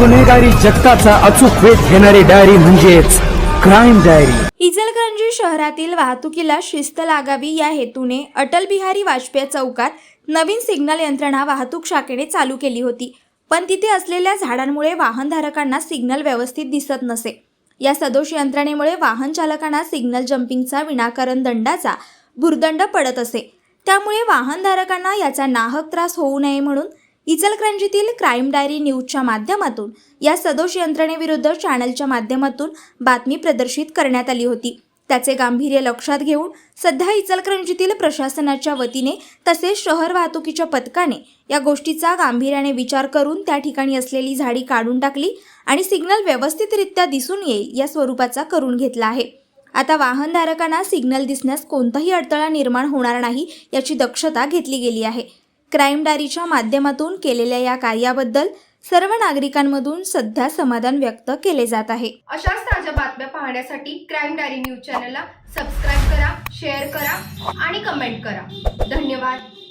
गुन्हेगारी जगताचा अचूक वेध घेणारी डायरी म्हणजेच क्राईम डायरी इचलकरंजी शहरातील वाहतुकीला शिस्त लागावी या हेतूने अटल बिहारी वाजपेयी चौकात नवीन सिग्नल यंत्रणा वाहतूक शाखेने चालू केली होती. पण तिथे असलेल्या झाडांमुळे वाहनधारकांना सिग्नल व्यवस्थित दिसत नसे. या सदोष यंत्रणेमुळे वाहन चालकांना सिग्नल जम्पिंगचा विनाकारण दंडाचा भुर्दंड पडत असे. त्यामुळे वाहनधारकांना याचा नाहक त्रास होऊ नये म्हणून इचलकरंजीतील क्राईम डायरी न्यूजच्या माध्यमातून या सदोष यंत्रणेविरुद्ध चॅनलच्या माध्यमातून बातमी प्रदर्शित करण्यात आली होती. त्याचे गांभीर्य लक्षात घेऊन सध्या इचलकरंजीतील प्रशासनाच्या वतीने तसेच शहर वाहतुकीच्या पथकाने या गोष्टीचा गांभीर्याने विचार करून त्या ठिकाणी असलेली झाडी काढून टाकली आणि सिग्नल व्यवस्थितरित्या दिसून येईल या स्वरूपाचा करून घेतला आहे. आता वाहनधारकांना सिग्नल दिसण्यास कोणताही अडथळा निर्माण होणार नाही याची दक्षता घेतली गेली आहे. क्राईम डायरीच्या माध्यमातून केलेल्या या कार्याबद्दल सर्व नागरिकांमधून सध्या समाधान व्यक्त केले जात आहे. अशाच ताज्या बातम्या पाहण्यासाठी क्राईम डायरी न्यूज चॅनलला सबस्क्राईब करा शेअर करा आणि कमेंट करा. धन्यवाद.